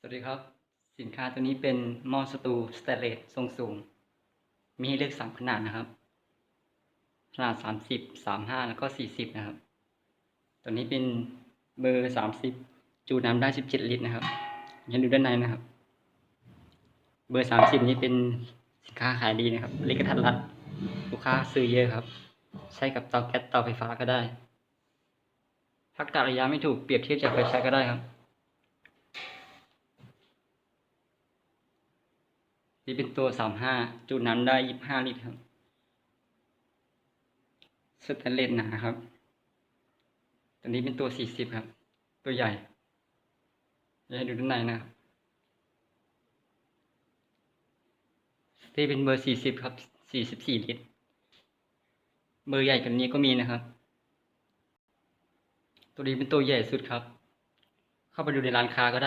สวัสดีครับ สินค้าตัวนี้เป็นหม้อสตูสเตเลสทรงสูง มีให้เลือกสามขนาดนะครับ ขนาดสามสิบสามห้าแล้วก็สี่สิบนะครับ ตัวนี้เป็นเบอร์สามสิบจูน้ำได้สิบเจ็ดลิตรนะครับยังดูด้านในนะครับ เบอร์สามสิบนี้เป็นสินค้าขายดีนะครับเล็กกระทัดรัดลูกค้าซื้อเยอะครับ ใช้กับเตาแก๊สเตาไฟฟ้าก็ได้ถ้ากะระยะไม่ถูกเปรียบเทียบจากไฟแช็กก็ได้ครับ นี่เป็นตัวสามห้าจุน้ำได้ยี่บห้าลิตรครับสแตนเลสหนาครับ ตัวนี้เป็นตัวสี่สิบครับ ตัวใหญ่จะให้ดูด้านในนะครับนี่เป็นเบอร์สี่สิบครับสี่สิบสี่ลิตร เบอร์ใหญ่กว่านี้ก็มีนะครับ ตัวนี้เป็นตัวใหญ่สุดครับ เข้าไปดูในร้านค้าก็ได้